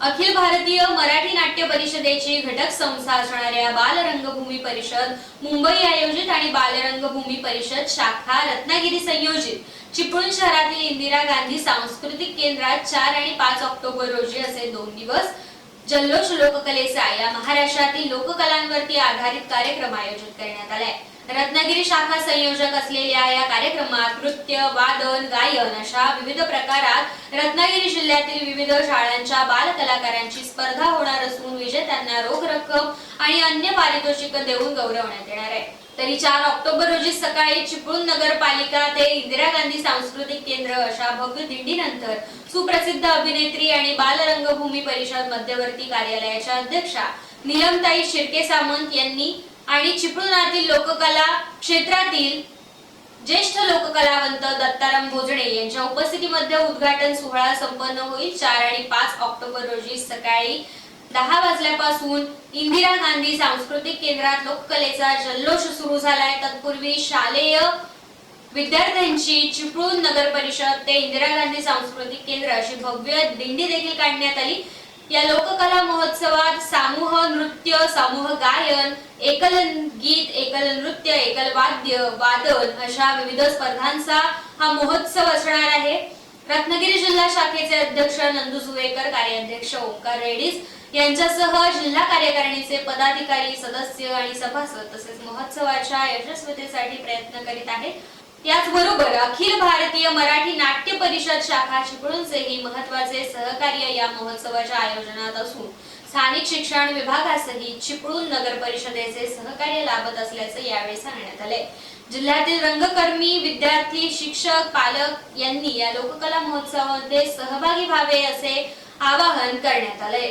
अखिल भारतीय मराठी नाट्य परिषदेची घटक संस्था असणाऱ्या बालरंगभूमी परिषद मुंबई आयोजित आणि बालरंगभूमी परिषद शाखा रत्नागिरी संयोजित. चिपळूण शहरातील इंदिरा गांधी सांस्कृतिक केंद्रात चार आणि पाच ऑक्टोबर रोजी असे दोन दिवस जल्लोष लोककलेचा या महाराष्ट्रातील लोककलांवरती आधारित कार्यक्रम आयोजित करण्यात आलाय. रत्नागिरी शाखा संयोजक असलेल्या या कार्यक्रमात नृत्य वादन गायन अशा विविध प्रकारात रत्नागिरी जिल्ह्यातील विविध शाळांच्या बालकलाकारांची स्पर्धा होणार असून विजेत्यांना रोख रक्कम आणि अन्य पारितोषिक देऊन गौरवण्यात येणार आहे. तरी चार ऑक्टोबर रोजी सकाळी चिपळूण नगरपालिका ते इंदिरा गांधी सांस्कृतिक केंद्र अशा भव्य दिंडीनंतर सुप्रसिद्ध अभिनेत्री आणि बालरंगभूमी परिषद मध्यवर्ती कार्यालयाच्या अध्यक्षा निलमताई शिर्के सामंत यांनी आणि चिपळुणातील लोककला क्षेत्रातील ज्येष्ठ लोककलावंत दत्ताराम भोजणे यांच्या उपस्थितीमध्ये उद्घाटन सोहळा संपन्न होईल. चार आणि पाच ऑक्टोबर रोजी सकाळी दहा वाजल्यापासून इंदिरा गांधी सांस्कृतिक केंद्रात लोककलेचा जल्लोष सुरू झालाय. तत्पूर्वी शालेय विद्यार्थ्यांची चिपळूण नगर परिषद ते इंदिरा गांधी सांस्कृतिक केंद्र अशी भव्य दिंडी देखील काढण्यात आली. या लोककला महोत्सवात नृत्य समूह गायन एकल गीत एकल नृत्य एकल वाद्य वादन अशा विविध स्पर्धांचा हा महोत्सव असणार आहे. रत्नागिरी जिल्हा शाखेचे अध्यक्ष नंदू सुवेकर कार्याध्यक्ष ओंकार रेड्डीज यांच्यासह जिल्हा कार्यकारिणीचे पदाधिकारी सदस्य आणि सभासद तसेच महोत्सवाच्या यशस्वीतेसाठी प्रयत्न करीत आहेत. याचबरोबर अखिल भारतीय मराठी नाट्य परिषद शाखा चिपळूणचेही महत्त्वाचे सहकार्य या महोत्सवाच्या आयोजनात असून स्थानिक शिक्षण विभागासही चिपळूण नगर परिषदेचे सहकार्य लाभत असल्याचे यावेळी सांगण्यात आले जिल्ह्यातील रंगकर्मी विद्यार्थी शिक्षक पालक यांनी या लोककला महोत्सवामध्ये सहभागी व्हावे असे आवाहन करण्यात आले